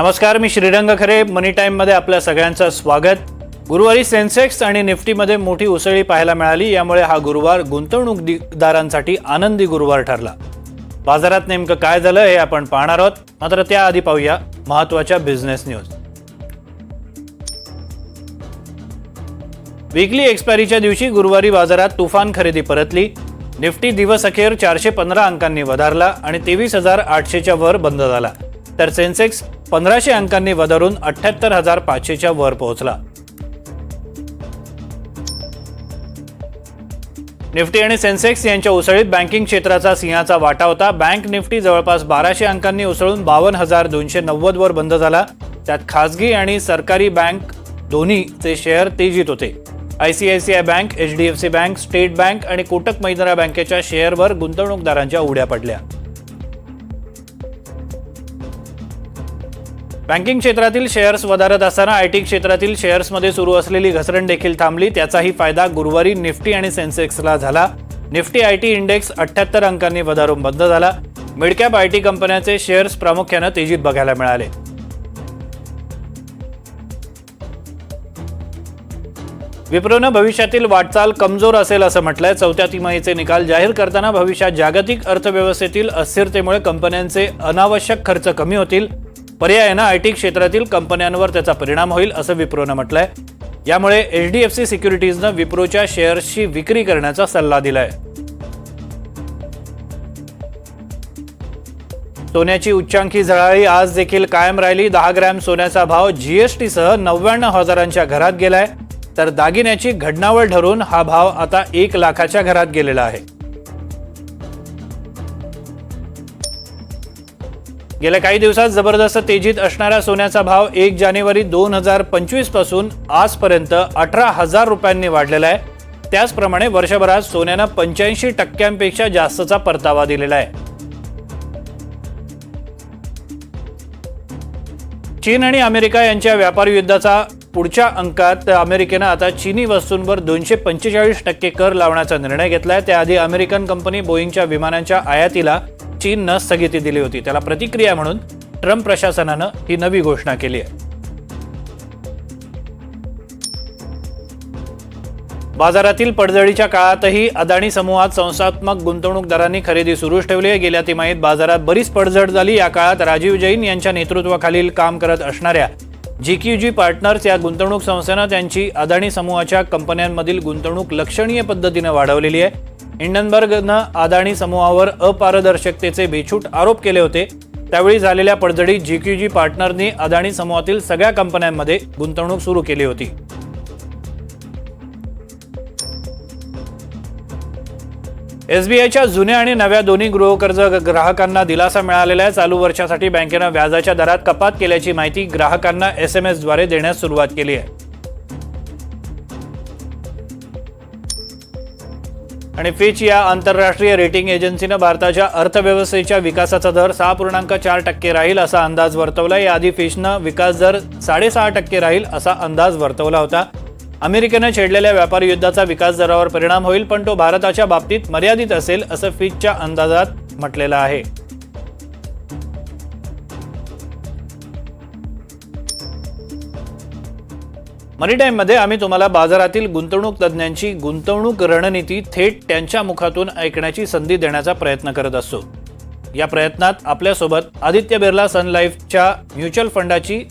नमस्कार मी श्रीरंग खरे. मनी टाईममध्ये आपल्या सगळ्यांचं स्वागत. गुरुवारी सेन्सेक्स आणि निफ्टीमध्ये मोठी उसळी पाहायला मिळाली. यामुळे हा गुरुवार गुंतवणूकदारांसाठी आनंदी गुरुवार ठरला. बाजारात नेमकं काय झालं हे आपण पाहणार आहोत. मात्र त्याआधी पाहूया महत्त्वाच्या बिझनेस न्यूज विकली एक्सपायरीच्या दिवशी गुरुवारी बाजारात तुफान खरेदी परतली. निफ्टी दिवस अखेर चारशे पंधरा अंकांनी वधारला आणि तेवीस हजार आठशेच्या वर बंद झाला. तर सेन्सेक्स पंधराशे अंकांनी वधारून अठ्ठ्याहत्तर हजार पाचशेच्या वर पोहोचला. निफ्टी आणि सेन्सेक्स यांच्या उसळीत बँकिंग क्षेत्राचा सिंहाचा वाटा होता. बँक निफ्टी जवळपास बाराशे अंकांनी उसळून बावन्न हजार दोनशे नव्वद वर बंद झाला. त्यात खासगी आणि सरकारी बँक दोन्हीचे शेअर तेजीत होते. ICICI bank H D F C bank state bank आणि कोटक महिंद्रा बँकेच्या शेअरवर गुंतवणूकदारांच्या उड्या पडल्या. बँकिंग क्षेत्रातील शेअर्स वधारत असताना आय टी क्षेत्रातील शेअर्समध्ये सुरू असलेली घसरण देखील थांबली. त्याचाही फायदा गुरुवारी निफ्टी आणि सेन्सेक्सला झाला. निफ्टी आय टी इंडेक्स अठ्ठ्याहत्तर अंकांनी वधारून बंद झाला. मिडकॅप आय टी कंपन्यांचे शेअर्स प्रामुख्यानं तेजीत बघायला मिळाले. विप्रोनं भविष्यातील वाटचाल कमजोर असेल असं म्हटलंय. चौथ्या तिमाहीचे निकाल जाहीर करताना भविष्यात जागतिक अर्थव्यवस्थेतील अस्थिरतेमुळे कंपन्यांचे अनावश्यक खर्च कमी होतील. पर्यायानं आय टी क्षेत्रातील कंपन्यांवर त्याचा परिणाम होईल असं विप्रोनं म्हटलंय. यामुळे एच डी एफ सी सिक्युरिटीजनं विप्रोच्या शेअर्सची विक्री करण्याचा सल्ला दिलाय. सोन्याची उच्चांकी झळाळी आज देखील कायम राहिली. दहा ग्रॅम सोन्याचा भाव जीएसटीसह नव्याण्णव हजारांच्या घरात गेलाय. तर दागिन्याची घडणावळ ठरून हा भाव आता एक लाखाच्या घरात गेलेला आहे. गेल्या काही दिवसात जबरदस्त तेजीत असणारा सोन्याचा भाव एक जानेवारी दोन हजार पंचवीसपासून आजपर्यंत अठरा हजार रुपयांनी वाढलेला आहे. त्याचप्रमाणे वर्षभरात सोन्यानं पंच्याऐंशी टक्क्यांपेक्षा जास्तचा परतावा दिलेला आहे. चीन आणि अमेरिका यांच्या व्यापार युद्धाचा पुढच्या अंकात अमेरिकेनं आता चीनी वस्तूंवर दोनशे पंचेचाळीस टक्के कर लावण्याचा निर्णय घेतला आहे त्याआधी अमेरिकन कंपनी बोईंगच्या विमानांच्या आयातीला चीननं स्थगिती दिली होती. त्याला प्रतिक्रिया म्हणून ट्रम्प प्रशासनानं ही नवी घोषणा केली आहे. बाजारातील पडझडीच्या काळातही अदानी समूहात संस्थात्मक गुंतवणूकदारांनी खरेदी सुरूच ठेवली आहे. गेल्या तिमाहीत बाजारात बरीच पडझड झाली. या काळात राजीव जैन यांच्या नेतृत्वाखालील काम करत असणाऱ्या जी क्यू जी पार्टनर्स या गुंतवणूक संस्थेनं त्यांची अदाणी समूहाच्या कंपन्यांमधील गुंतवणूक लक्षणीय पद्धतीनं वाढवलेली आहे. इंडनबर्गनं अदाणी समूहावर अपारदर्शकतेचे बेछूट आरोप केले होते. त्यावेळी झालेल्या पडझडीत जी क्यू जी पार्टनरनी अदाणी समूहातील सगळ्या कंपन्यांमध्ये गुंतवणूक सुरू केली होती. एसबीआयच्या जुन्या आणि नव्या दोन्ही गृहकर्ज ग्राहकांना दिलासा मिळालेला आहे. चालू वर्षासाठी बँकेनं व्याजाच्या दरात कपात केल्याची माहिती ग्राहकांना एस एम एसद्वारे देण्यास सुरुवात केली आहे. आणि फिच या आंतरराष्ट्रीय रेटिंग एजन्सीनं भारताच्या अर्थव्यवस्थेच्या विकासाचा दर सहा पूर्णांक चार टक्के राहील असा अंदाज वर्तवला याआधी फिचनं विकास दर साडेसहा टक्के राहील असा अंदाज वर्तवला होता. अमेरिकेनं छेडलेल्या व्यापारी युद्धाचा विकास दरावर परिणाम होईल पण तो भारताच्या बाबतीत मर्यादित असेल असं फिचच्या अंदाजात म्हटलेलं आहे. मनी टाईममध्ये आम्ही तुम्हाला बाजारातील गुंतवणूक तज्ज्ञांची गुंतवणूक रणनीती थेट त्यांच्या मुखातून ऐकण्याची संधी देण्याचा प्रयत्न करत असतो या प्रयत्नात आपल्यासोबत आदित्य बिर्ला सन लाईफच्या म्युच्युअल फंडाची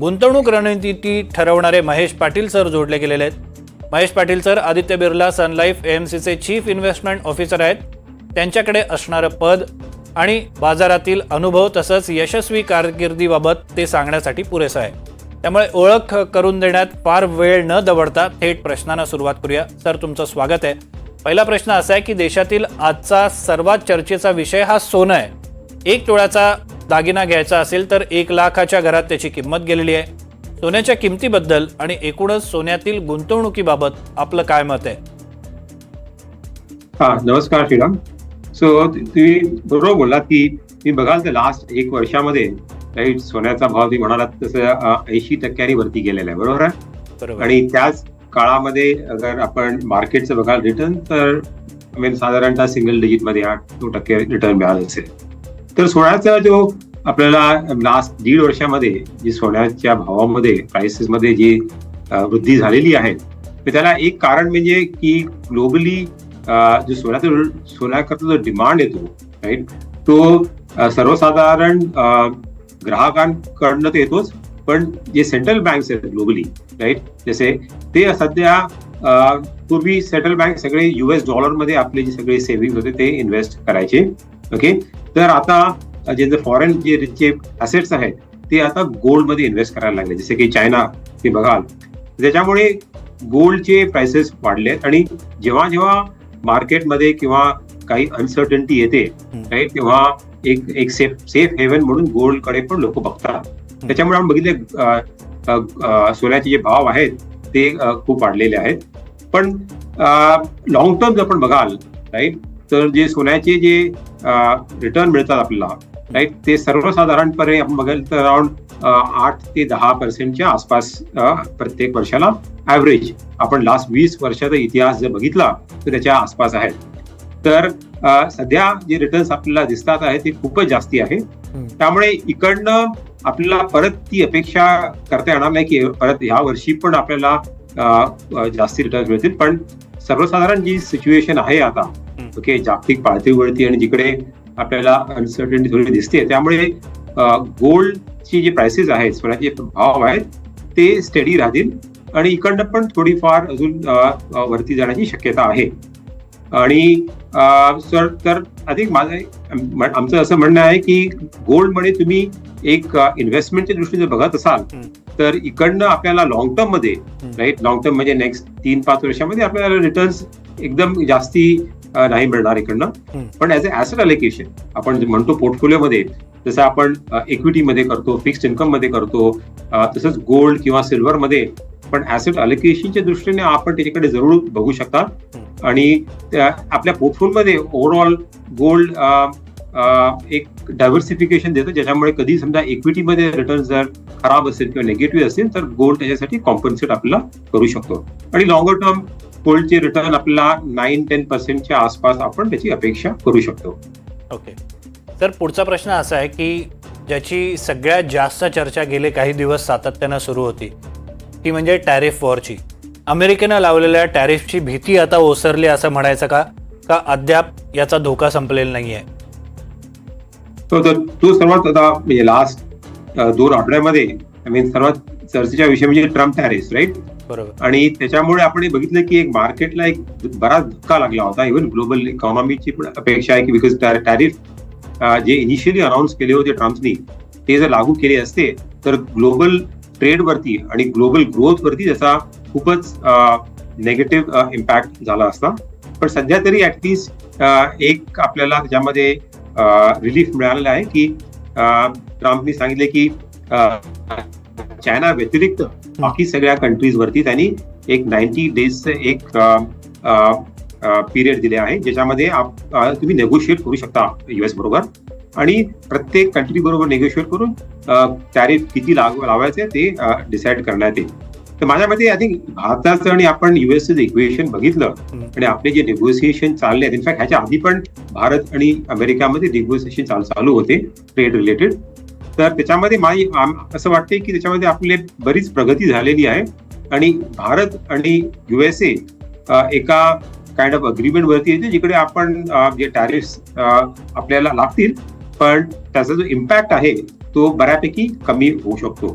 गुंतवणूक रणनीती ठरवणारे महेश पाटील सर जोडले गेलेले आहेत. Mahesh Patil sir Aditya Birla sun life M एएमसीचे chief investment officer आहेत. त्यांच्याकडे असणारं पद आणि बाजारातील अनुभव तसंच यशस्वी कारकिर्दीबाबत ते सांगण्यासाठी पुरेसं आहे. त्यामुळे ओळख करून देण्यात फार वेळ न दवडता थेट प्रश्नांना सुरुवात करूया. सर तुमचं स्वागत आहे. पहिला प्रश्न असा आहे की देशातील आजचा सर्वात चर्चेचा विषय हा सोनं आहे. एक तोळ्याचा दागिना घ्यायचा असेल तर एक लाखाच्या घरात त्याची किंमत गेलेली आहे. सोन्याच्या किमतीबद्दल आणि एकूणच सोन्यातील गुंतवणुकीबाबत आपलं काय मत आहे? हा नमस्कार श्रीराम. सो तुम्ही बरोबर बोललात की तुम्ही बघाल तर लास्ट एक वर्षामध्ये राईट सोन्याचा भाव तुम्ही म्हणालात तसं ऐंशी टक्क्यांनी वरती गेलेला आहे. बरोबर? आहे आणि त्याच काळामध्ये अगर आपण मार्केटचं बघाल रिटर्न तर साधारणतः सिंगल डिजिटमध्ये आठ नऊ टक्के रिटर्न मिळाले असेल तर सोन्याचा जो आपल्याला लास्ट दीड वर्षामध्ये जी सोन्याच्या भावामध्ये प्राइसेस मध्ये जी वृद्धी झालेली आहे तर त्याला एक कारण म्हणजे की ग्लोबली जो सोन्याचा सोन्याकरता जो डिमांड येतो राईट तो सर्वसाधारण ग्राहकांकडनं तर येतोच पण जे सेंट्रल बँक्स आहेत ग्लोबली राईट जसे ते सध्या पूर्वी सेंट्रल बँक सगळे युएस डॉलरमध्ये आपले जे सगळे सेव्हिंग होते ते इन्व्हेस्ट करायचे. ओके तर आता अ, जे फॉरेन जे जे असेट्स आहेत ते आता गोल्डमध्ये इन्व्हेस्ट करायला लागले. जसे की चायना ते बघाल त्याच्यामुळे गोल्डचे प्राइसेस वाढले आहेत आणि जेव्हा जेव्हा मार्केटमध्ये किंवा काही अनसर्टन्टी येते. राईट तेव्हा एक एक सेफ सेफ हेवन म्हणून गोल्डकडे पण लोक बघतात. त्याच्यामुळे आपण बघितले सोन्याचे जे भाव आहेत ते खूप वाढलेले आहेत. पण लॉंग टर्म जर आपण बघाल राईट तर जे सोन्याचे जे रिटर्न मिळतात आपल्याला राईट ते सर्वसाधारणपणे आपण बघाल तर अराउंड आठ ते दहा पर्सेंटच्या आसपास प्रत्येक वर्षाला ऍव्हरेज आपण लास्ट वीस वर्षाचा इतिहास जर बघितला तर त्याच्या आसपास आहे. तर सध्या जे रिटर्न्स आपल्याला दिसतात आहे ते खूपच जास्ती आहे. त्यामुळे इकडनं आपल्याला परत ती अपेक्षा करता येणार नाही की परत ह्या वर्षी पण आपल्याला जास्ती रिटर्न मिळतील. पण सर्वसाधारण जी सिच्युएशन आहे आता. ओके जागतिक पातळीवरती आणि जिकडे आपल्याला अनसर्टनिटी थोडी दिसते त्यामुळे गोल्डची जी प्राइसेस आहेत सोन्याचे भाव आहेत ते स्टडी राहतील आणि इकडनं पण थोडीफार अजून वरती जाण्याची शक्यता आहे आणि सर तर अधिक माझं आमचं असं म्हणणं आहे की गोल्डमध्ये तुम्ही एक इन्व्हेस्टमेंटच्या दृष्टीने जर बघत असाल. तर इकडनं आपल्याला लॉंग टर्ममध्ये. राईट लॉंग टर्म म्हणजे नेक्स्ट तीन पाच वर्षामध्ये आपल्याला रिटर्न्स एकदम जास्ती नाही मिळणार इकडनं. पण ऍज अ ऍसेट अलोकेशन आपण जे म्हणतो पोर्टफोलिओमध्ये जसं आपण इक्विटीमध्ये करतो फिक्स्ड इन्कममध्ये करतो तसंच गोल्ड किंवा सिल्वर मध्ये पण ऍसेट अलोकेशनच्या दृष्टीने आपण त्याच्याकडे जरूर बघू शकता. आणि आपल्या पोर्टफोलिओमध्ये ओव्हरऑल गोल्ड एक डायव्हर्सिफिकेशन देतं ज्याच्यामुळे कधी समजा इक्विटीमध्ये रिटर्न जर खराब असेल किंवा निगेटिव्ह असेल तर गोल्ड त्याच्यासाठी कॉम्पन्सेट आपल्याला करू शकतो. आणि लॉंगर टर्म गोल्डचे रिटर्न आपल्याला नाईन टेन पर्सेंटच्या आसपास आपण त्याची अपेक्षा करू शकतो. ओके तर पुढचा प्रश्न असा आहे की ज्याची सगळ्यात जास्त चर्चा गेले काही दिवस सातत्यानं सुरू होती ती म्हणजे टॅरिफ वॉरची अमेरिकेनं लावलेल्या टॅरिफची भीती आता ओसरली असं म्हणायचं का? का अद्याप याचा धोका संपलेला नाही आहे तो तो सर्वात आता म्हणजे लास्ट दोन आठवड्यामध्ये आय मीन सर्वात चर्चेचा विषय म्हणजे ट्रम्प टॅरिस राईट बरोबर. आणि त्याच्यामुळे आपण बघितलं की एक मार्केटला एक बराच धक्का लागला होता. इव्हन ग्लोबल इकॉनॉमीची पण अपेक्षा आहे की बिकॉज टॅरिफ जे इनिशियली अनाऊन्स केले होते ट्रम्पनी ते जर लागू केले असते तर ग्लोबल ट्रेड वरती आणि ग्लोबल ग्रोथ वरती त्याचा खूपच नेगेटिव्ह इम्पॅक्ट झाला असता. पण सध्या तरी ऍटलिस्ट एक आपल्याला त्याच्यामध्ये रिलीफ मिळालेला आहे की ट्रम्पनी सांगितले की चायना व्यतिरिक्त बाकी सगळ्या कंट्रीज वरती त्यांनी एक नाईन्टी डेजचं एक पिरियड दिले आहे ज्याच्यामध्ये तुम्ही नेगोशिएट करू शकता युएस बरोबर. आणि प्रत्येक कंट्री बरोबर नेगोशिएट करून टॅरिफ किती लाग लावायचे ते डिसाईड करण्यात येईल. तर माझ्या मते आय थिंक भारताचं आणि आपण युएसचं इक्वेशन बघितलं. आणि आपले जे नेगोसिएशन चालले आहेत इनफॅक्ट ह्याच्या आधी पण भारत आणि अमेरिकामध्ये नेगोसिएशन चाल चालू होते ट्रेड रिलेटेड तर त्याच्यामध्ये माझी असं वाटते की त्याच्यामध्ये आपले बरीच प्रगती झालेली आहे. आणि भारत आणि युएसए एका काइंड ऑफ अग्रीमेंट वरती येते जिकडे आपण जे टॅरिफ आपल्याला लागतील पण त्याचा जो इम्पॅक्ट आहे तो बऱ्यापैकी कमी होऊ शकतो.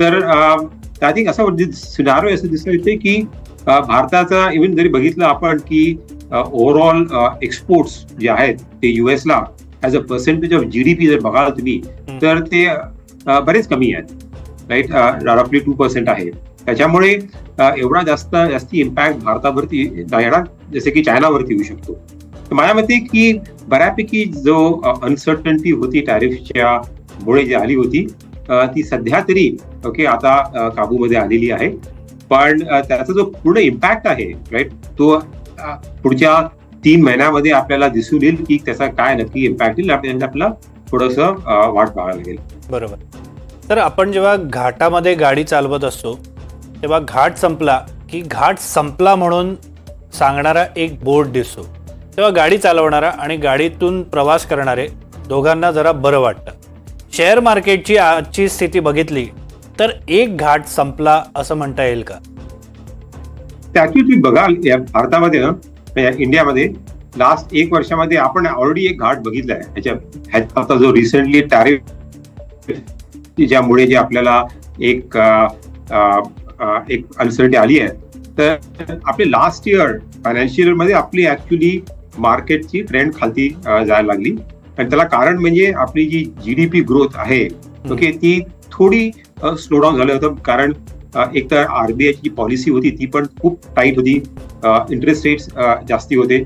तर आय थिंक असं सिनारो असं दिसून येते की भारताचा इव्हन जरी बघितलं आपण की ओव्हरऑल एक्सपोर्ट्स जे आहेत ते युएसला as a percentage of G DP जर बघाल तुम्ही तर ते बरेच कमी आहेत. राईट रफली टू पर्सेंट आहे. त्याच्यामुळे एवढा जास्त जास्ती इम्पॅक्ट भारतावरती येणार जसे की चायनावरती येऊ शकतो. माझ्या मते की बऱ्यापैकी जो अनसर्टन्टी होती टॅरिफच्या मुळे जी आली होती ती सध्या तरी ओके आता काबूमध्ये आलेली आहे. पण त्याचा जो पूर्ण इम्पॅक्ट आहे राईट तो पुढच्या तीन महिन्यामध्ये आपल्याला दिसून येईल की त्याचा काय नक्की इम्पॅक्ट येईल. आपल्याला थोडस वाट पाहायला लागेल. बरोबर. तर आपण जेव्हा घाटामध्ये गाडी चालवत असतो तेव्हा घाट संपला की घाट संपला म्हणून सांगणारा एक बोर्ड दिसतो. तेव्हा गाडी चालवणारा आणि गाडीतून प्रवास करणारे दोघांना जरा बरं वाटतं. शेअर मार्केटची आजची स्थिती बघितली तर एक घाट संपला असं म्हणता येईल का? ऍक्च्युली तुम्ही बघाल या भारतामध्ये ना इंडियामध्ये लास्ट एक वर्षामध्ये आपण ऑलरेडी एक घाट बघितलाय ह्याच्या ह्याचा आता जो रिसेंटली टॅरिफ ज्यामुळे जे आपल्याला एक एक अनसर्टी आली आहे. तर आपले लास्ट इयर फायनान्शियलमध्ये आपली ऍक्च्युली मार्केटची ट्रेंड खालती जायला लागली. आणि त्याला कारण म्हणजे आपली जी जीडीपी ग्रोथ आहे ओके ती थोडी स्लो डाऊन झालं होतं. कारण एक तर आरबीआयची जी पॉलिसी होती ती पण खूप टाईट होती. इंटरेस्ट रेट्स जास्ती होते.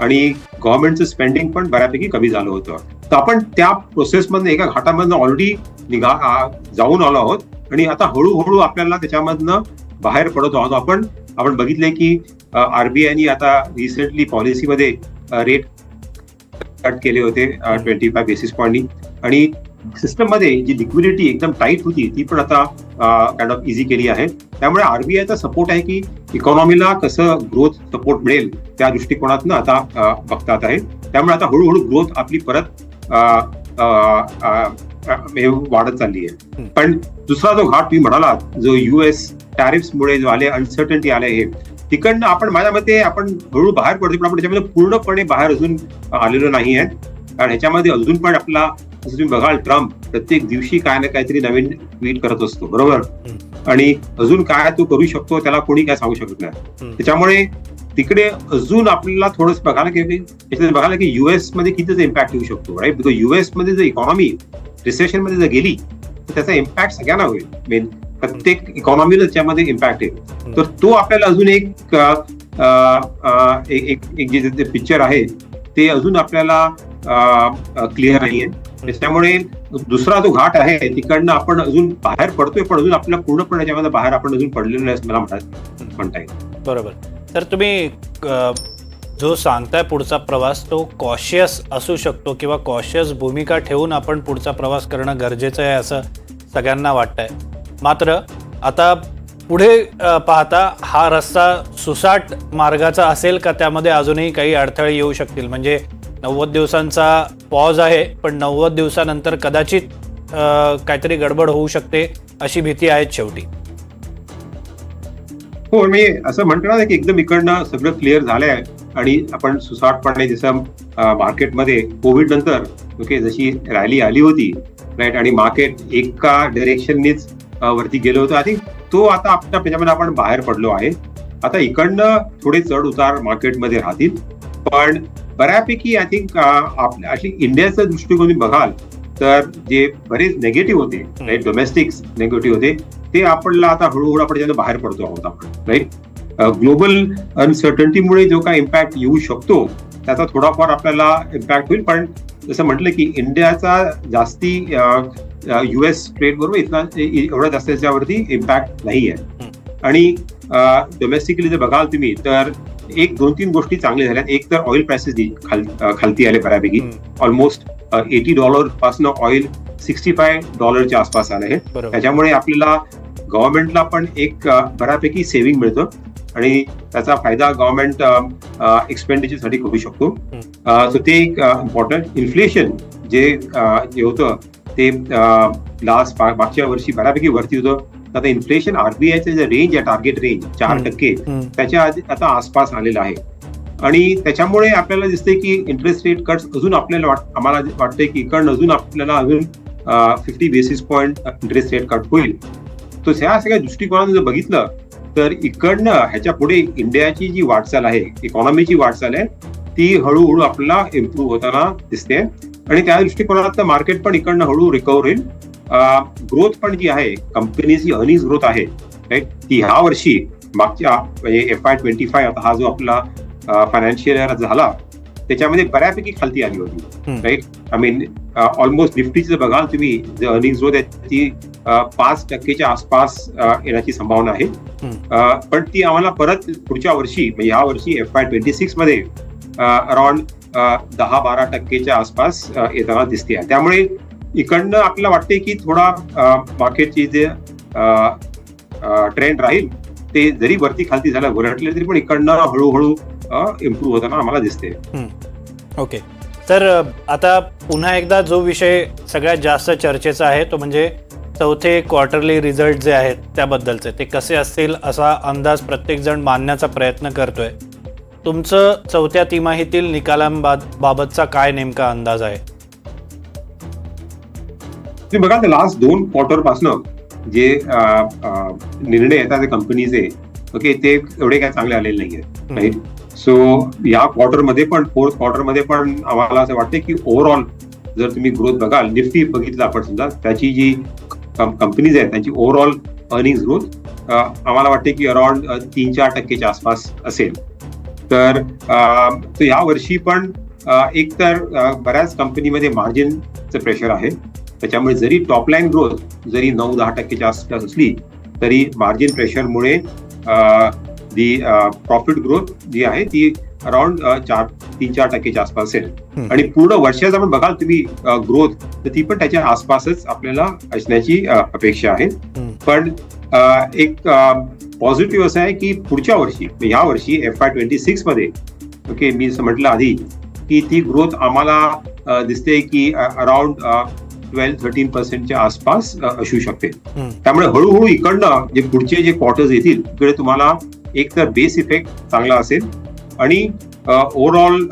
आणि गव्हर्नमेंटचं स्पेंडिंग पण बऱ्यापैकी कमी झालं होतं. तर आपण त्या प्रोसेसमधनं एका घाटामधनं ऑलरेडी निघा जाऊन आलो आहोत. आणि आता हळूहळू आपल्याला त्याच्यामधनं बाहेर पडत आहोत. आपण आपण बघितलंय की आरबीआयनी आता रिसेंटली पॉलिसीमध्ये रेट कट केले होते ट्वेंटी फाय बेसिस पॉईंटनी आणि सिस्टममध्ये जी लिक्विडिटी एकदम टाईट होती ती पण आता काइंड ऑफ इझी केली आहे. त्यामुळे आरबीआयचा सपोर्ट आहे की इकॉनॉमीला कसं ग्रोथ सपोर्ट मिळेल त्या दृष्टिकोनातनं आता बघतात आहे. त्यामुळे आता हळूहळू ग्रोथ आपली परत वाढत चालली आहे. पण दुसरा जो घाट तुम्ही म्हणालात जो युएस मुळे जो आले अनसर्टन्टी आले हे तिकडनं आपण माझ्या मते आपण हळूहळू बाहेर पडतो पण आपण त्याच्यामध्ये पूर्णपणे बाहेर अजून आलेलो नाही आहे कारण ह्याच्यामध्ये अजून पण आपला तुम्ही बघाल ट्रम्प प्रत्येक दिवशी काय ना काहीतरी नवीन ट्विट करत असतो बरोबर? आणि अजून काय तो करू शकतो त्याला कोणी काय सांगू शकत नाही. त्याच्यामुळे तिकडे अजून आपल्याला थोडंसं बघायला की बघायला की युएसमध्ये कितीचा इम्पॅक्ट येऊ शकतो राईट बिकॉज युएसमध्ये जर इकॉनॉमी रिसेशनमध्ये जर गेली तर त्याचा इम्पॅक्ट सगळ्यांना होईल मेन प्रत्येक इकॉनॉमीला त्याच्यामध्ये इम्पॅक्ट येईल. तर तो आपल्याला अजून एक जे पिक्चर आहे ते अजून आपल्याला क्लिअर नाहीये. त्याच्यामुळे दुसरा जो घाट आहे तिकडनं आपण अजून बाहेर पडतोय पण अजून आपल्याला पूर्णपणे त्याच्यामध्ये बाहेर आपण अजून पडलेलो नाही मला म्हणता म्हणता येईल. बरोबर. तर तुम्ही जो सांगताय पुढचा प्रवास तो कॉशियस असू शकतो किंवा कॉशियस भूमिका ठेवून आपण पुढचा प्रवास करणं गरजेचं आहे असं सगळ्यांना वाटतंय. मात्र आता पुढे पाहता हा रस्ता सुसाट मार्गाचा असेल का? त्यामध्ये अजूनही काही अडथळे येऊ शकतील. म्हणजे नव्वद दिवसांचा पॉज आहे पण नव्वद दिवसानंतर कदाचित काहीतरी गडबड होऊ शकते अशी भीती आहे शेवटी. हो मी असं म्हणतो ना की एकदम इकडनं सगळं क्लिअर झालंय आणि आपण सुसाटपणे जसं मार्केटमध्ये कोविड नंतर ओके जशी रॅली आली होती राईट आणि मार्केट एका डिरेक्शननीच वरती गेलो होतो. आय थिंक तो आता आपल्या त्याच्यामध्ये आपण बाहेर पडलो आहे. आता इकडनं थोडे चढ उतार मार्केटमध्ये राहतील. पण बऱ्यापैकी आय थिंक आपल्या अशी इंडियाचा दृष्टिकोन बघाल तर जे बरेच नेगेटिव्ह होते राईट डोमेस्टिक नेगेटिव्ह होते ते आपल्याला आता हळूहळू आपण त्याच्यात बाहेर पडतो आहोत आपण राईट ग्लोबल अनसर्टन्टीमुळे जो काय इम्पॅक्ट येऊ शकतो त्याचा थोडाफार आपल्याला इम्पॅक्ट होईल. पण जसं म्हटलं की इंडियाचा जास्ती युएस ट्रेड बरोबर इथला एवढा जास्त त्याच्यावरती इम्पॅक्ट नाही आहे आणि डोमेस्टिकली जर बघाल तुम्ही तर एक दोन तीन गोष्टी चांगल्या झाल्या एक तर ऑइल प्राइसेस खाल खालती आले बऱ्यापैकी. ऑलमोस्ट एटी डॉलरपासून ऑइल सिक्स्टी फाय डॉलरच्या आसपास आलं आहे त्याच्यामुळे आपल्याला गव्हर्नमेंटला पण एक बऱ्यापैकी सेव्हिंग मिळतं. आणि त्याचा फायदा गव्हर्नमेंट एक्सपेंडिचरसाठी करू शकतो. सो ते एक इम्पॉर्टंट इन्फ्लेशन जे जे होतं ते लास्ट मागच्या वर्षी बऱ्यापैकी वरती होतं. आता इन्फ्लेशन आरबीआयचं जे रेंज आहे टार्गेट रेंज चार. टक्के. त्याच्या आधी आता आसपास आलेलं आहे आणि त्याच्यामुळे आपल्याला दिसते की इंटरेस्ट रेट कट्स अजून आपल्याला वाट आम्हाला वाटतंय की इकडनं अजून आपल्याला अजून fifty basis point interest rate cut होईल तो ह्या सगळ्या दृष्टिकोनातून जर बघितलं तर इकडनं ह्याच्या पुढे इंडियाची जी वाटचाल आहे इकॉनॉमीची वाटचाल आहे ती हळूहळू आपल्याला इम्प्रूव्ह होताना दिसते आणि त्या दृष्टिकोनात मार्केट पण इकडनं हळूहळू रिकवर होईल ग्रोथ पण जी आहे कंपनीची अर्निंग ग्रोथ आहे राईट ती ह्या वर्षी मागच्या म्हणजे एफ आय ट्वेंटी फाय आता हा जो आपला फायनान्शियल इयर झाला त्याच्यामध्ये बऱ्यापैकी खालती आली होती. राईट आय मीन ऑलमोस्ट निफ्टीची जर बघाल तुम्ही जे अर्निंग ग्रोथ आहे ती पाच टक्केच्या आसपास येण्याची संभावना आहे. पण ती आम्हाला परत पुढच्या वर्षी म्हणजे ह्या वर्षी एफ आय ट्वेंटी सिक्समध्ये अराउंड दहा बारा टक्केच्या आसपास येताना दिसते त्यामुळे इकडनं आपल्याला वाटते की थोडा मार्केटची जे ट्रेंड राहील ते जरी वरती खालती झालं वरटले तरी पण इकडनं हळूहळू इम्प्रूव्ह होताना आम्हाला दिसते. ओके. तर आता पुन्हा एकदा जो विषय सगळ्यात जास्त चर्चेचा आहे तो म्हणजे चौथे क्वार्टरली रिझल्ट जे आहेत त्याबद्दलचे. ते कसे असतील असा अंदाज प्रत्येकजण मानण्याचा प्रयत्न करतोय. तुमचं चौथ्या तिमाहीतील निकालांबाबतचा काय नेमका अंदाज आहे? तुम्ही बघा लास्ट दोन क्वार्टर पासनं जे निर्णय येतात कंपनीचे ओके ते एवढे काय चांगले आलेले नाही आहेत राईट सो या क्वार्टरमध्ये पण फोर्थ क्वार्टरमध्ये पण आम्हाला असं वाटतं की ओव्हरऑल जर तुम्ही ग्रोथ बघाल निफ्टी बघितलं आपण समजा त्याची जी कंपनीज आहेत त्यांची ओव्हरऑल अर्निंग ग्रोथ आम्हाला वाटते की अराउंड तीन चार टक्केच्या आसपास असेल. तर या वर्षी पण एक तर बऱ्याच कंपनीमध्ये मार्जिनचं प्रेशर आहे. त्याच्यामुळे जरी टॉप लाईन ग्रोथ जरी नऊ दहा टक्केच्या आसपास असली तरी मार्जिन प्रेशरमुळे दी प्रॉफिट ग्रोथ जी आहे ती अराउंड चार तीन चार टक्केच्या आसपास असेल. आणि पूर्ण वर्षाचा पण बघाल तुम्ही ग्रोथ तर ती पण त्याच्या आसपासच आपल्याला असण्याची अपेक्षा आहे. पण एक पॉझिटिव्ह असं आहे की पुढच्या वर्षी या वर्षी एफ आय ट्वेंटी सिक्समध्ये ओके मी असं म्हटलं आधी की ती ग्रोथ आम्हाला दिसते की अराउंड ट्वेल्व थर्टीन पर्सेंटच्या आसपास असू शकते. त्यामुळे हळूहळू इकडनं जे पुढचे जे क्वार्टर्स येतील तिकडे तुम्हाला एक तर बेस इफेक्ट चांगला असेल आणि ओव्हरऑल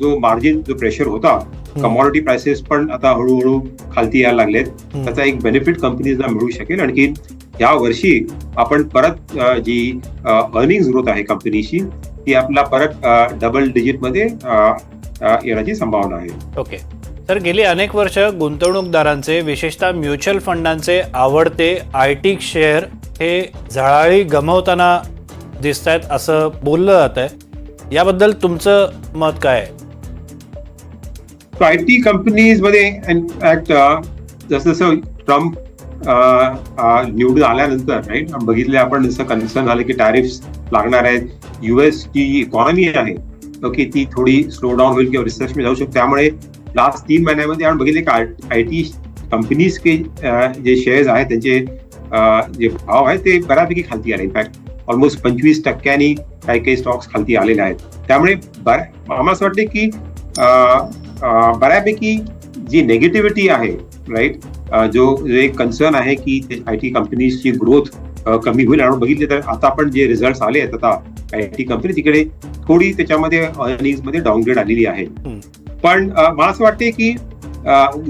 जो मार्जिन जो प्रेशर होता कमॉडिटी प्राइसेस पण आता हळूहळू खालती यायला लागलेत. त्याचा एक बेनिफिट कंपनीजला मिळू शकेल. आणखी या वर्षी आपण परत जी अर्निंग ग्रोथ आहे कंपनीची ती आपला परत डबल डिजिटमध्ये अ, अ, येण्याची संभावना आहे. ओके तर गेली अनेक वर्ष गुंतवणूकदारांचे विशेषतः म्युच्युअल फंडांचे आवडते आय टी शेअर हे झळाळी गमावताना दिसत आहेत असं बोललं जात आहे याबद्दल तुमचं मत काय आहे? आय टी कंपनीजमध्ये इनफॅक्ट जसं जसं ट्रम्प निवडून आल्यानंतर राईट बघितले आपण जसं कन्सर्न झालं की टॅरिफ्स लागणार आहेत युएस जी इकॉनॉमी आहे ओके ती थोडी स्लो डाऊन होईल किंवा रिसर्च मध्ये जाऊ शकते. त्यामुळे लास्ट तीन महिन्यामध्ये आपण बघितले की आय टी कंपनीज के जे शेअर्स आहेत त्यांचे जे भाव आहेत ते बऱ्यापैकी खालती आले. इनफॅक्ट ऑलमोस्ट पंचवीस टक्क्यांनी काही काही स्टॉक्स खालती आलेले आहेत. त्यामुळे आम्हाला असं वाटते की बऱ्यापैकी जी नेगेटिव्हिटी आहे राईट जो एक कन्सर्न आहे की आय टी कंपनीजची ग्रोथ कमी होईल. आणि बघितले तर आता पण जे रिझल्ट आले आहेत आता आय टी कंपनी तिकडे थोडी त्याच्यामध्ये अर्निंगमध्ये डाऊनग्रेड आलेली आहे. पण मला असं वाटते की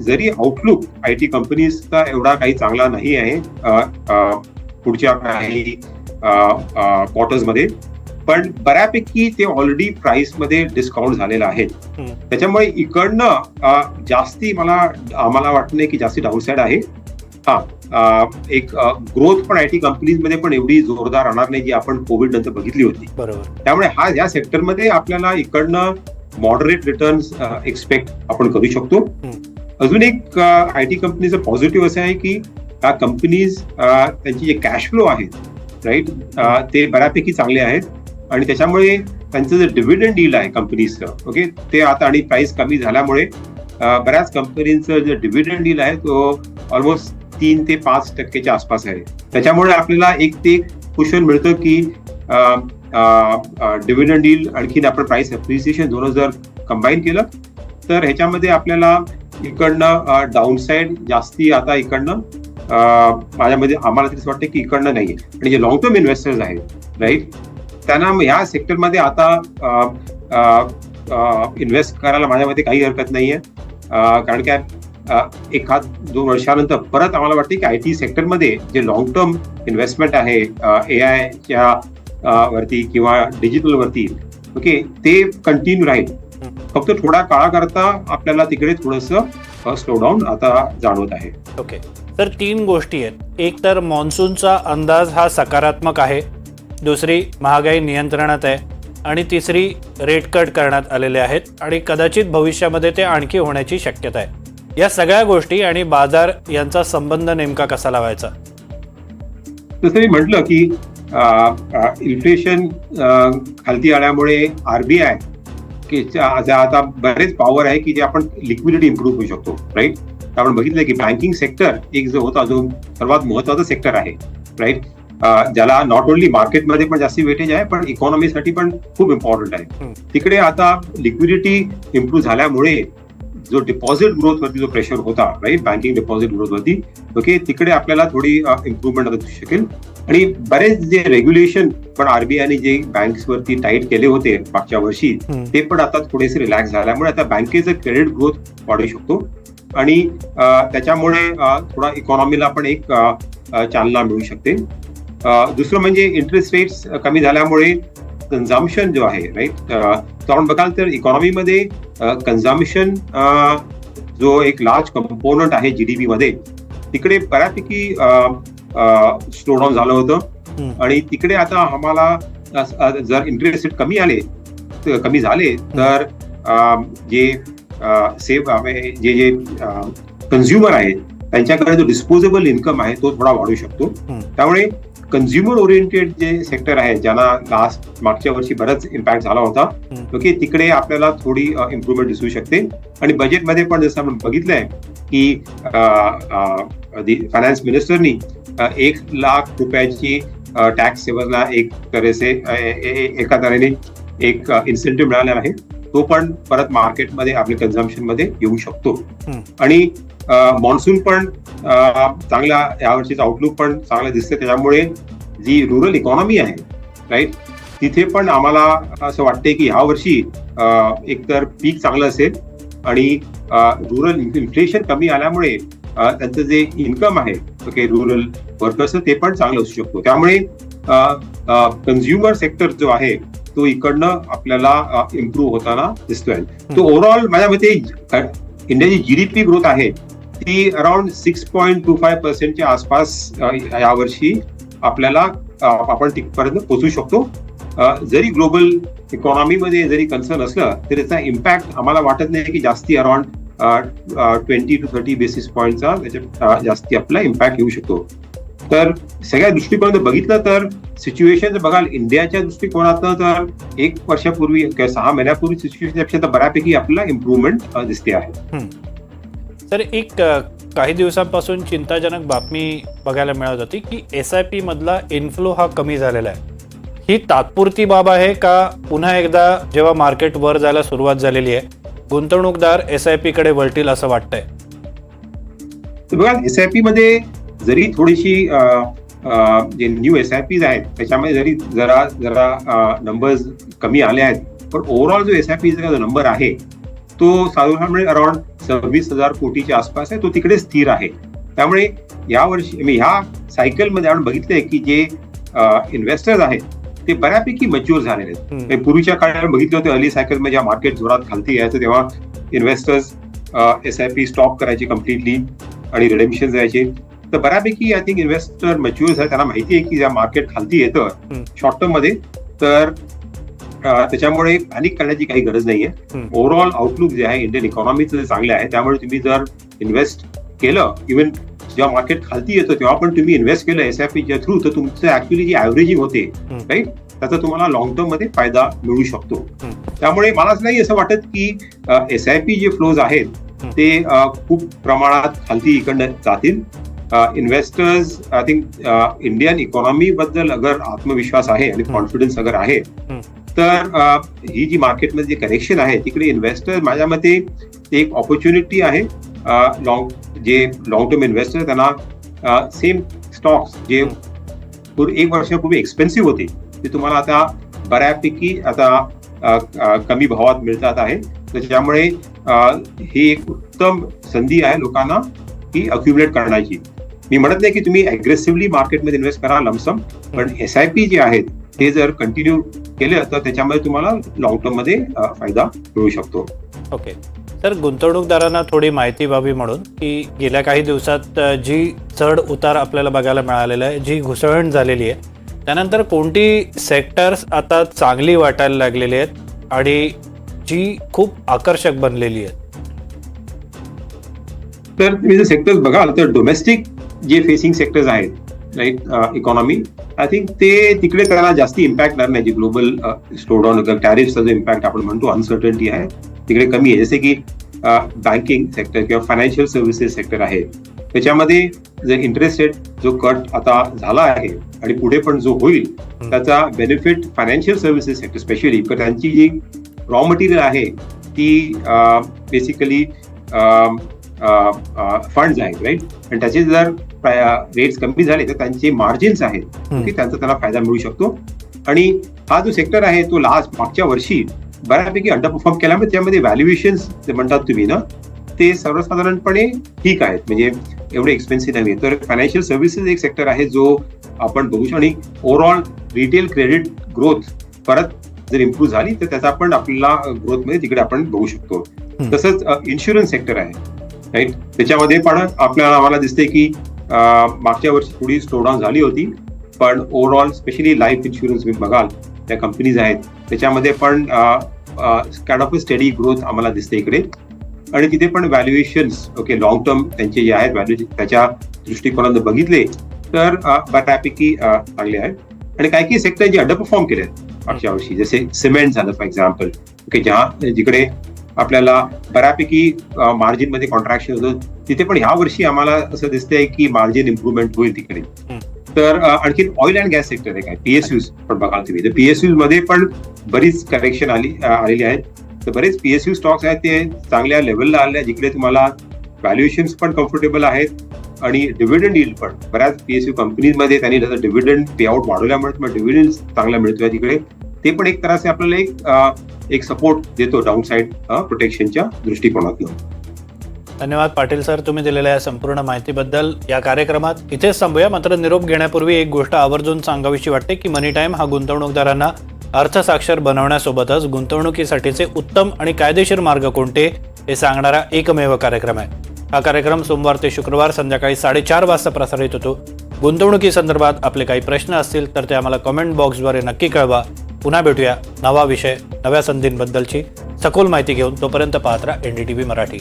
जरी आउटलुक आय टी कंपनीजचा एवढा काही चांगला नाही आहे पुढच्या काही क्वार्टर्समध्ये पण बऱ्यापैकी ते ऑलरेडी प्राइसमध्ये डिस्काउंट झालेलं आहे. त्याच्यामुळे इकडनं जास्ती मला आम्हाला वाटत नाही की जास्ती डाऊनसाईड आहे. हा एक ग्रोथ पण आय टी कंपनीजमध्ये पण एवढी जोरदार राहणार नाही जी आपण कोविड नंतर बघितली होती. त्यामुळे हा या सेक्टरमध्ये आपल्याला इकडनं मॉडरेट रिटर्न्स एक्सपेक्ट आपण करू शकतो. अजून एक आय टी कंपनीचं पॉझिटिव्ह असं आहे की कंपनीज त्यांची जे कॅश फ्लो आहेत राईट ते बऱ्यापैकी चांगले आहेत. आणि त्याच्यामुळे त्यांचं जे डिव्हिडंड डील आहे कंपनीजचं ओके ते आता आणि प्राइस कमी झाल्यामुळे अ, बऱ्याच कंपनीचं जे डिव्हिडंड डील आहे तो ऑलमोस्ट तीन ते पाच टक्केच्या आसपास आहे. त्याच्यामुळे आपल्याला एक ते कुशन मिळतं की डिव्हिडंड डील आणखीन आपण प्राइस अप्रिसिएशन दोन जर कंबाईन केलं तर ह्याच्यामध्ये आपल्याला इकडनं डाऊनसाईड जास्ती आता इकडनं माझ्यामध्ये आम्हाला तरी असं वाटतं की इकडनं नाहीये. आणि जे लॉंग टर्म इन्व्हेस्टर्स आहेत राईट त्यांना ह्या सेक्टरमध्ये आता इन्व्हेस्ट करायला माझ्यामध्ये काही हरकत नाहीये. आहे कारण काय एखाद दोन वर्षानंतर परत आम्हाला वाटते की आय टी सेक्टरमध्ये जे लॉंग टर्म इन्व्हेस्टमेंट आहे ए आयच्या वरती किंवा डिजिटल वरती ओके ते कंटिन्यू राहील. फक्त थोड्या काळाकरता आपल्याला तिकडे थोडस स्लो डाऊन आता जाणवत आहे. ओके तर तीन गोष्टी आहेत. एक तर मान्सूनचा अंदाज हा सकारात्मक आहे. दुसरी महागाई नियंत्रणात आहे. आणि तिसरी रेट कट करण्यात आलेले आहेत. आणि कदाचित भविष्यामध्ये ते आणखी होण्याची शक्यता आहे. या सगळ्या गोष्टी आणि बाजार यांचा संबंध नेमका कसा लावायचा? जसं मी म्हटलं की इन्फ्लेशन खालती आल्यामुळे आरबीआय की आता बरेच पॉवर आहे की जे आपण लिक्विडिटी इम्प्रूव्ह करू शकतो राईट आपण बघितलं की बँकिंग सेक्टर एक जो होता जो सर्वात महत्त्वाचा सेक्टर आहे राईट ज्याला नॉट ओनली मार्केटमध्ये पण जास्ती वेटेज आहे पण इकॉनॉमीसाठी पण खूप इम्पॉर्टंट आहे. तिकडे आता लिक्विडिटी इम्प्रूव्ह झाल्यामुळे जो डिपॉझिट ग्रोथ वरती जो प्रेशर होता राईट बँकिंग डिपॉझिट ग्रोथ वरती ओके तिकडे आपल्याला थोडी इम्प्रुव्हमेंट दिसू शकेल. आणि बरेच जे रेग्युलेशन पण आरबीआयने जे बँक्स वरती टाईट केले होते मागच्या वर्षी. ते पण आता थोडेसे रिलॅक्स झाल्यामुळे आता बँकेचं क्रेडिट ग्रोथ वाढू शकतो. आणि त्याच्यामुळे थोडा इकॉनॉमीला पण एक चालना मिळू शकते. दुसरं म्हणजे इंटरेस्ट रेट्स कमी झाल्यामुळे कन्झम्पशन जो आहे राईट तो आपण बघाल तर इकॉनॉमीमध्ये कन्झम्पशन जो एक लार्ज कंपोनंट आहे जीडीपी मध्ये तिकडे बऱ्यापैकी स्लो डाऊन झालं होतं. आणि तिकडे आता आम्हाला जर इंटरेस्ट रेट कमी आले कमी झाले तर जे सेफ जे जे कन्झ्युमर आहेत त्यांच्याकडे जो डिस्पोजेबल इन्कम आहे तो थोडा वाढू शकतो. त्यामुळे कन्झ्युमर ओरिएंटेड जे सेक्टर आहे ज्यांना लास्ट मागच्या वर्षी बराच इम्पॅक्ट झाला होता. ओके तिकडे आपल्याला थोडी इम्प्रुव्हमेंट दिसू शकते आणि बजेटमध्ये पण जसं आपण बघितलंय की फायनान्स मिनिस्टरनी एक लाख रुपयाची टॅक्स सेवर्सला एक ए- एका तऱ्हेने एक इन्सेंटिव्ह मिळालेला आहे तो पण परत मार्केटमध्ये आपल्या कन्झम्पशनमध्ये येऊ शकतो. आणि मॉन्सून पण चांगला यावर्षीचा आउटलुक पण चांगला दिसते त्याच्यामुळे जी रुरल इकॉनॉमी आहे राईट तिथे पण आम्हाला असं वाटते की ह्या वर्षी एकतर पीक चांगलं असेल आणि रुरल इन्फ्लेशन कमी आल्यामुळे त्यांचं जे इन्कम आहे ओके रुरल वर्कर्स ते पण चांगलं असू शकतो. त्यामुळे कन्झ्युमर सेक्टर जो आहे तो इकडनं आपल्याला इम्प्रूव्ह होताना दिसतोय. तो ओव्हरऑल माझ्या मते इंडियाची जीडीपी ग्रोथ आहे ती around six point two five पर्सेंटच्या आसपास यावर्षी आपल्याला आपण तिथपर्यंत पोहोचू शकतो. जरी ग्लोबल इकॉनॉमीमध्ये जरी कन्सर्न असलं तरी त्याचा इम्पॅक्ट आम्हाला वाटत नाही की जास्ती around twenty to thirty basis पॉईंटचा त्याच्या जास्ती आपला इम्पॅक्ट येऊ शकतो. तर सगळ्या दृष्टिकोनात बघितलं तर सिच्युएशन जर बघाल इंडियाच्या दृष्टिकोनातनं तर एक वर्षापूर्वी किंवा सहा महिन्यापूर्वी सिच्युएशनपेक्षा तर बऱ्यापैकी आपल्याला इम्प्रुव्हमेंट दिसते आहे. तर एक काही दिवसांपासून चिंताजनक बातमी बघायला मिळत होती की एस आय पी मधला इन्फ्लो हा कमी झालेला आहे. ही तात्पुरती बाब आहे का? पुन्हा एकदा जेव्हा मार्केट वर जायला सुरुवात झालेली आहे गुंतवणूकदार एस आय पी कडे वळतील असं वाटतंय? बघा एस आय पी मध्ये जरी थोडीशी जे न्यू एस आय पीज आहेत त्याच्यामध्ये जरी जरा जरा नंबर्स कमी आले आहेत पण ओव्हरऑल जो एस आय पीचा जो नंबर आहे तो साधारणपणे अराउंड सव्वीस हजार कोटीच्या आसपास आहे तो तिकडे स्थिर आहे. त्यामुळे या वर्षी म्हणजे ह्या सायकलमध्ये आपण बघितलंय की जे इन्व्हेस्टर्स आहेत ते बऱ्यापैकी मच्युअर झालेले आहेत. पूर्वीच्या काळात बघितलं होतं अर्ली सायकलमध्ये मार्केट जोरात खालती यायचं तेव्हा investors S I P stop करायचे कम्प्लिटली आणि रिडेम्शन जायचे तर बऱ्यापैकी आय थिंक इन्व्हेस्टर मॅच्युअर्स आहे त्यांना माहिती आहे की ज्या मार्केट खालती येतं. शॉर्ट टर्ममध्ये तर त्याच्यामुळे पॅनिक करण्याची काही गरज नाहीये. ओव्हरऑल आउटलुक जे आहे इंडियन इकॉनॉमीचं जे चांगले आहे त्यामुळे तुम्ही जर इन्व्हेस्ट केलं इव्हन जेव्हा मार्केट खालती येतं तेव्हा पण तुम्ही इन्व्हेस्ट केलं एस आय पीच्या थ्रू तर तुमचं ऍक्च्युली जी ऍव्हरेजिंग होते. राईट त्याचा तुम्हाला लॉंग टर्ममध्ये फायदा मिळू शकतो. त्यामुळे मलाच नाही असं वाटत की एस आय पी जे फ्लोज आहेत. ते खूप प्रमाणात खालती इकडनं जातील investors I think Indian economy बद्दल अगर आत्मविश्वास आहे आणि हम्म. कॉन्फिडन्स अगर आहे हम्म. तर अ, ही जी मार्केटमध्ये जे करेक्शन आहे तिकडे इन्व्हेस्टर माझ्या मते एक ऑपॉर्च्युनिटी आहे लॉंग जे लॉंग टर्म इन्व्हेस्टर त्यांना सेम स्टॉक्स जे पूर्वी एक वर्षापूर्वी एक्सपेन्सिव्ह होते ते तुम्हाला आता बऱ्यापैकी आता कमी भावात मिळतात आहे त्याच्यामुळे ही एक उत्तम संधी आहे लोकांना ही अक्युमुलेट करण्याची मी म्हणत नाही की तुम्ही अग्रेसिव्हली मार्केटमध्ये इन्व्हेस्ट करा लमसम पण एस आय पी जे आहेत ते जर कंटिन्यू केले तर त्याच्यामध्ये तुम्हाला लॉंग टर्ममध्ये फायदा मिळू शकतो. ओके तर गुंतवणूकदारांना थोडी माहिती व्हावी म्हणून की गेल्या काही दिवसात जी चढ उतार आपल्याला बघायला मिळालेला आहे जी घुसळण झालेली आहे त्यानंतर कोणती सेक्टर्स आता चांगली वाटायला लागलेली आहेत आणि जी खूप आकर्षक बनलेली आहेत? तर तुम्ही जर सेक्टर्स बघाल तर डोमेस्टिक जे फेसिंग सेक्टर्स आहेत राईट इकॉनॉमी आय थिंक ते तिकडे त्याला जास्ती इम्पॅक्ट नाही. जी ग्लोबल स्लोडाऊन टॅरिफचा जो इम्पॅक्ट आपण म्हणतो अनसर्टन्टी आहे तिकडे कमी आहे. जसे की बँकिंग सेक्टर किंवा फायनान्शियल सर्व्हिसेस सेक्टर आहे. त्याच्यामध्ये जर इंटरेस्ट रेट जो कट आता झाला आहे आणि पुढे पण जो होईल त्याचा benefit financial services sector specially त्यांची जी रॉ मटेरियल आहे ती बेसिकली फंड्स आहेत राईट आणि त्याचे जर रेट्स कमी झाले तर त्यांचे मार्जिन्स आहेत. की त्यांचा त्यांना फायदा मिळू शकतो. आणि हा जो सेक्टर आहे तो लास्ट मागच्या वर्षी बऱ्यापैकी अंडर परफॉर्म केल्यामुळे त्यामध्ये व्हॅल्युएशन्स म्हणतात तुम्ही ना ते सर्वसाधारणपणे ठीक आहेत. म्हणजे एवढे एक्सपेन्सिव्ह नाही तर फायनान्शियल सर्व्हिसेस एक सेक्टर आहे जो आपण बघू शकतो. आणि ओव्हरऑल रिटेल क्रेडिट ग्रोथ परत जर इम्प्रूव्ह झाली तर त्याचा पण आपल्याला ग्रोथमध्ये तिकडे आपण बघू शकतो. तसंच इन्शुरन्स सेक्टर आहे. राईट त्याच्यामध्ये पण आपल्याला आम्हाला दिसते की मागच्या वर्षी थोडी स्टोडाऊन झाली होती. पण ओव्हरऑल स्पेशली लाईफ इन्शुरन्स तुम्ही बघाल त्या कंपनीज आहेत. त्याच्यामध्ये पण काइंड ऑफ स्टडी ग्रोथ आम्हाला दिसते इकडे. आणि तिथे पण व्हॅल्युएशन्स ओके लॉंग टर्म त्यांचे जे आहेत व्हॅल्यू त्याच्या दृष्टिकोनात बघितले तर बऱ्यापैकी चांगले आहेत. आणि काही काही सेक्टर जे अंडर परफॉर्म केले आहेत मागच्या वर्षी जसे सिमेंट झालं फॉर एक्झाम्पल ओके ज्या जिकडे आपल्याला बऱ्यापैकी मार्जिनमध्ये कॉन्ट्रॅक्शन होतं. तिथे पण ह्या वर्षी आम्हाला असं दिसतंय की मार्जिन इम्प्रुव्हमेंट होईल तिकडे. तर आणखी ऑइल अँड गॅस सेक्टर आहे काय? पीएसयूज पण बघाल तुम्ही. तर पीएसयूजमध्ये पण बरीच करेक्शन आली आलेली आहेत. तर बरेच पीएसयू स्टॉक्स आहेत ते चांगल्या लेवलला आले आहेत, जिकडे तुम्हाला व्हॅल्युएशन्स पण कम्फर्टेबल आहेत आणि डिव्हिडंड yield पण. बऱ्याच पीएसयू कंपनीमध्ये त्यांनी त्याचा डिव्हिडंड पे आउट वाढवल्यामुळे तुम्हाला डिव्हिडंड चांगला मिळतोय तिकडे. ते पण एक तरासे आपल्याला एक एक सपोर्ट देतो डाऊन साईड प्रोटेक्शनच्या दृष्टिकोनातून. धन्यवाद पाटील सर तुम्ही दिलेल्या या संपूर्ण माहितीबद्दल. या कार्यक्रमात इथेच थांबूया. मात्र निरोप घेण्यापूर्वी एक गोष्ट आवर्जून सांगावीशी वाटते की मनी टाईम हा गुंतवणूकदारांना अर्थसाक्षर बनवण्यासोबतच गुंतवणुकीसाठीचे उत्तम आणि कायदेशीर मार्ग कोणते हे सांगणारा एकमेव कार्यक्रम आहे. हा कार्यक्रम सोमवार ते शुक्रवार संध्याकाळी साडेचार वाजता प्रसारित होतो. गुंतवणुकी संदर्भात आपले काही प्रश्न असतील तर ते आम्हाला कमेंट बॉक्सद्वारे नक्की कळवा. पुन्हा भेटूया नवा विषय नव्या संधींबद्दलची सखोल माहिती घेऊन तोपर्यंत पाहत राहा एनडीटीव्ही मराठी.